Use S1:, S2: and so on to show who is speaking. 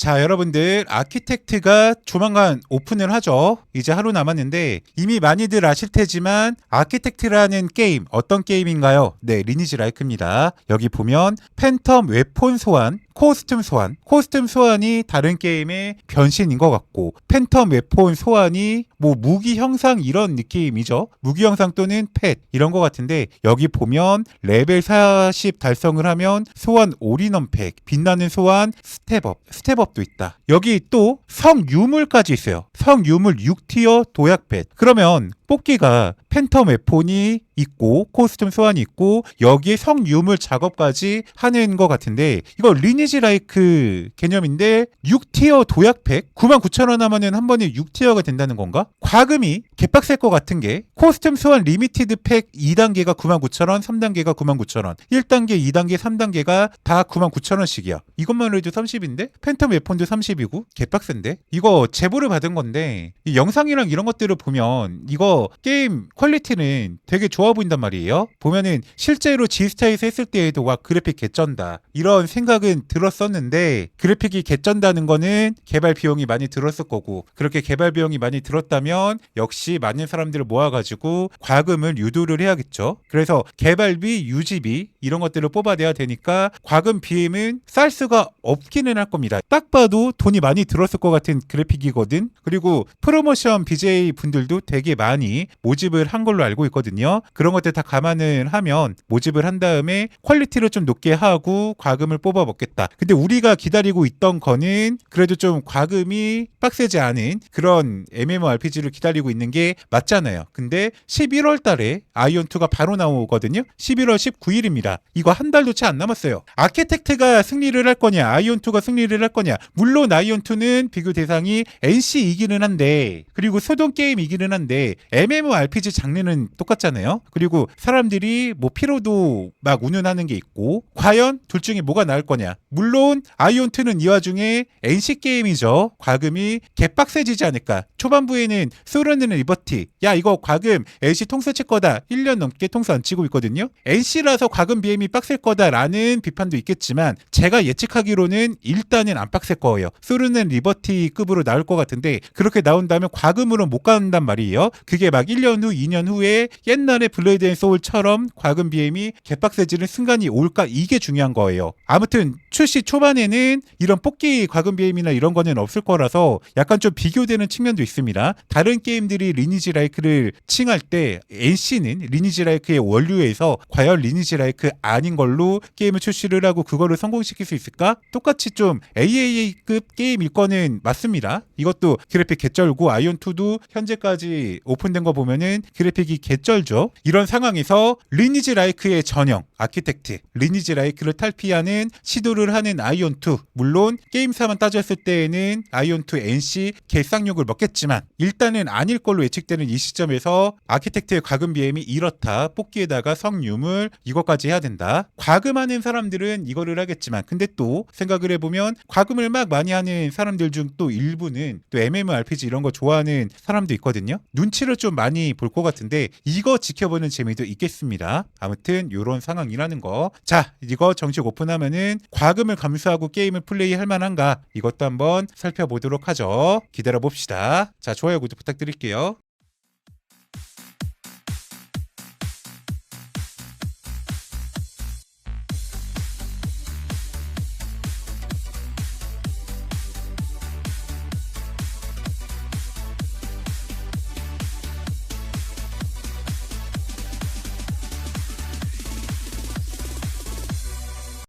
S1: 자, 여러분들 아키텍트가 조만간 오픈을 하죠. 이제 하루 남았는데 이미 많이들 아실 테지만 아키텍트라는 게임 어떤 게임인가요? 네, 리니지 라이크입니다. 여기 보면 팬텀 웨폰 소환 코스튬 소환. 코스튬 소환이 다른 게임의 변신인 것 같고, 팬텀 웨폰 소환이 뭐 무기 형상 이런 느낌이죠. 무기 형상 또는 펫 이런 것 같은데, 여기 보면 레벨 40 달성을 하면 소환 올인원 팩, 빛나는 소환 스텝업, 스텝업도 있다. 여기 또 성유물까지 있어요. 성유물 6티어 도약 펫. 그러면 뽑기가 팬텀 웨폰이 있고 코스튬 소환이 있고 여기에 성유물 작업까지 하는 것 같은데 이거 리니지 라이크 개념인데 6티어 도약팩 99,000원 하면은 한 번에 6티어가 된다는 건가? 과금이 개빡셀 것 같은 게 코스튬 소환 리미티드 팩 2단계가 99,000원 3단계가 99,000원. 1단계 2단계 3단계가 다 99,000원씩이야. 이것만 해도 30인데? 팬텀 웨폰도 30이고 개빡센데? 이거 제보를 받은 건데 이 영상이랑 이런 것들을 보면 이거 게임 퀄리티는 되게 좋아 보인단 말이에요. 보면은 실제로 G스타에서 했을 때에도 와 그래픽 개쩐다. 이런 생각은 들 었었는데 그래픽이 개쩐다는 거는 개발 비용이 많이 들었을 거고 그렇게 개발 비용이 많이 들었다면 역시 많은 사람들을 모아가지고 과금을 유도를 해야겠죠. 그래서 개발비, 유지비 이런 것들을 뽑아내야 되니까 과금 비임은 쌀 수가 없기는 할 겁니다. 딱 봐도 돈이 많이 들었을 것 같은 그래픽이거든. 그리고 프로모션 BJ 분들도 되게 많이 모집을 한 걸로 알고 있거든요. 그런 것들 다 감안을 하면 모집을 한 다음에 퀄리티를 좀 높게 하고 과금을 뽑아 먹겠다. 근데 우리가 기다리고 있던 거는 그래도 좀 과금이 빡세지 않은 그런 MMORPG를 기다리고 있는 게 맞잖아요. 근데 11월 달에 아이온2가 바로 나오거든요. 11월 19일입니다. 이거 한 달도 채 안 남았어요. 아키텍트가 승리를 할 거냐, 아이온2가 승리를 할 거냐. 물론 아이온2는 비교 대상이 NC이기는 한데, 그리고 소동 게임이기는 한데, MMORPG 장르는 똑같잖아요. 그리고 사람들이 뭐 피로도 막 운운하는 게 있고, 과연 둘 중에 뭐가 나을 거냐. 물론 아이온2는 이 와중에 NC 게임이죠. 과금이 개빡세지지 않을까. 초반부에는 소르는 리버티. 야, 이거 과금 NC 통수 칠 거다. 1년 넘게 통수 안 치고 있거든요. NC라서 과금 BM이 빡셀 거다라는 비판도 있겠지만 제가 예측하기로는 일단은 안 빡셀 거예요. 소르는 리버티 급으로 나올 것 같은데 그렇게 나온다면 과금으로 못 간단 말이에요. 그게 막 1년 후, 2년 후에 옛날에 블레이드 앤 소울처럼 과금 BM이 개빡세지는 순간이 올까 이게 중요한 거예요. 아무튼 출시 초반에는 이런 뽑기 과금 BM이나 이런 거는 없을 거라서 약간 좀 비교되는 측면도 있습니다. 다른 게임들이 리니지 라이크를 칭할 때 NC는 리니지 라이크의 원류에서 과연 리니지 라이크 아닌 걸로 게임을 출시를 하고 그거를 성공시킬 수 있을까? 똑같이 좀 AAA급 게임일 거는 맞습니다. 이것도 그래픽 개쩔고 아이온2도 현재까지 오픈된 거 보면은 그래픽이 개쩔죠. 이런 상황에서 리니지 라이크의 전형 아키텍트 리니지 라이크를 탈피하는 시도를 하는 아이온2 물론 게임사만 따졌을 때에는 아이온2 NC 개쌍욕을 먹겠지만 일단은 아닐 걸로 예측되는 이 시점에서 아키텍트의 과금 BM이 이렇다. 뽑기에다가 성유물 이것까지 해야 된다. 과금하는 사람들은 이거를 하겠지만 근데 또 생각을 해보면 과금을 막 많이 하는 사람들 중 또 일부는 또 MMORPG 이런 거 좋아하는 사람도 있거든요. 눈치를 좀 많이 볼 것 같은데 이거 지켜보는 재미도 있겠습니다. 아무튼 요런 상황이라는 거자 이거 정식 오픈하면은 과 금을 감수하고 게임을 플레이할 만한가? 이것도 한번 살펴보도록 하죠. 기다려 봅시다. 자 좋아요 구독 부탁드릴게요